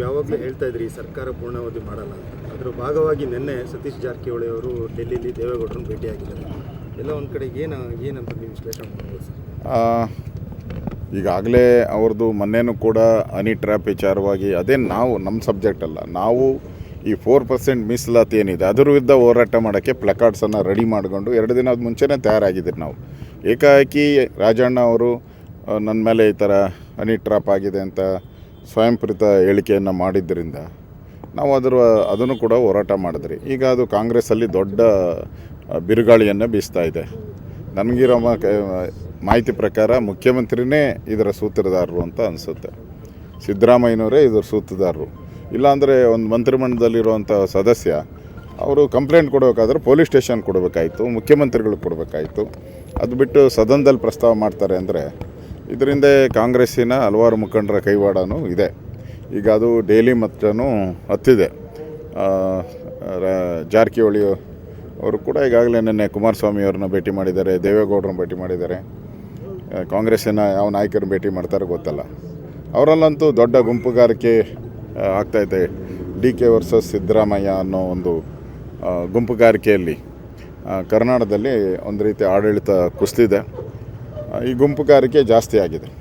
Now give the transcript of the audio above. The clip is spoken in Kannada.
ಯಾವಾಗಲೂ ಹೇಳ್ತಾ ಇದ್ರಿ ಸರ್ಕಾರ ಪೂರ್ಣಾವಧಿ ಮಾಡಲ್ಲ ಅದರ ಭಾಗವಾಗಿ ನಿನ್ನೆ ಸತೀಶ್ ಜಾರಕಿಹೊಳಿ ಅವರು ಡೆಲ್ಲಿಲಿ ದೇವೇಗೌಡರನ್ನು ಭೇಟಿಯಾಗಿದ್ದಾರೆ. ಎಲ್ಲ ಒಂದು ಕಡೆ ಏನು ಏನಂತ ನೀವು ವಿಶ್ಲೇಷಣೆ ಮಾಡ್ಬೋದು ಸರ್? ಈಗಾಗಲೇ ಅವ್ರದ್ದು ಮೊನ್ನೆನೂ ಕೂಡ ಹನಿ ಟ್ರ್ಯಾಪ್ ವಿಚಾರವಾಗಿ ಅದೇ ನಾವು ನಮ್ಮ ಸಬ್ಜೆಕ್ಟ್ ಅಲ್ಲ, ನಾವು ಈ ಫೋರ್ ಪರ್ಸೆಂಟ್ ಮೀಸಲಾತಿ ಏನಿದೆ, ಅದರ ವಿರುದ್ಧ ಹೋರಾಟ ಮಾಡೋಕ್ಕೆ ಪ್ಲಕಾರ್ಡ್ಸನ್ನು ರೆಡಿ ಮಾಡಿಕೊಂಡು ಎರಡು ದಿನದ ಮುಂಚೆನೇ ತಯಾರಾಗಿದ್ದೀರಿ ನಾವು. ಏಕಾಏಕಿ ರಾಜಣ್ಣ ಅವರು ನನ್ನ ಮೇಲೆ ಈ ಥರ ಹನಿ ಟ್ರ್ಯಾಪ್ ಆಗಿದೆ ಅಂತ ಸ್ವಯಂಪ್ರೇರಿತ ಹೇಳಿಕೆಯನ್ನು ಮಾಡಿದ್ದರಿಂದ ನಾವು ಅದರ, ಅದನ್ನು ಕೂಡ ಹೋರಾಟ ಮಾಡಿದ್ರಿ. ಈಗ ಅದು ಕಾಂಗ್ರೆಸ್ಸಲ್ಲಿ ದೊಡ್ಡ ಬಿರುಗಾಳಿಯನ್ನು ಬೀಸ್ತಾ ಇದೆ. ನನಗಿರೋ ಮಾಹಿತಿ ಪ್ರಕಾರ ಮುಖ್ಯಮಂತ್ರಿನೇ ಇದರ ಸೂತ್ರಧಾರರು ಅಂತ ಅನಿಸುತ್ತೆ. ಸಿದ್ದರಾಮಯ್ಯನವರೇ ಇದರ ಸೂತ್ರಧಾರರು. ಇಲ್ಲಾಂದರೆ ಒಂದು ಮಂತ್ರಿಮಂಡಲದಲ್ಲಿರುವಂಥ ಸದಸ್ಯ, ಅವರು ಕಂಪ್ಲೇಂಟ್ ಕೊಡಬೇಕಾದ್ರೆ ಪೊಲೀಸ್ ಸ್ಟೇಷನ್ ಕೊಡಬೇಕಾಯಿತು ಮುಖ್ಯಮಂತ್ರಿಗಳಿಗೆ ಕೊಡಬೇಕಾಯಿತು. ಅದು ಬಿಟ್ಟು ಸದನದಲ್ಲಿ ಪ್ರಸ್ತಾವ ಮಾಡ್ತಾರೆ ಅಂದರೆ ಇದರಿಂದ ಕಾಂಗ್ರೆಸ್ಸಿನ ಹಲವಾರು ಮುಖಂಡರ ಕೈವಾಡನೂ ಇದೆ. ಈಗ ಅದು ಡೈಲಿ ಮತ್ತೂ ಹತ್ತಿದೆ. ಜಾರಕಿಹೊಳಿ ಅವರು ಕೂಡ ಈಗಾಗಲೇ ನಿನ್ನೆ ಕುಮಾರಸ್ವಾಮಿ ಅವ್ರನ್ನ ಭೇಟಿ ಮಾಡಿದ್ದಾರೆ, ದೇವೇಗೌಡರನ್ನ ಭೇಟಿ ಮಾಡಿದ್ದಾರೆ. ಕಾಂಗ್ರೆಸ್ಸಿನ ಯಾವ ನಾಯಕರನ್ನ ಭೇಟಿ ಮಾಡ್ತಾರೋ ಗೊತ್ತಲ್ಲ. ಅವರಲ್ಲಂತೂ ದೊಡ್ಡ ಗುಂಪುಗಾರಿಕೆ ಆಗ್ತಾಯಿದೆ ಡಿ ಕೆ ವರ್ಸಸ್ ಸಿದ್ದರಾಮಯ್ಯ ಅನ್ನೋ ಒಂದು ಗುಂಪುಗಾರಿಕೆಯಲ್ಲಿ ಕರ್ನಾಟಕದಲ್ಲಿ ಒಂದು ರೀತಿ ಆಡಳಿತ ಕುಸಿದಿದೆ ಈ ಗುಂಪುಗಾರಿಕೆ ಜಾಸ್ತಿ ಆಗಿದೆ.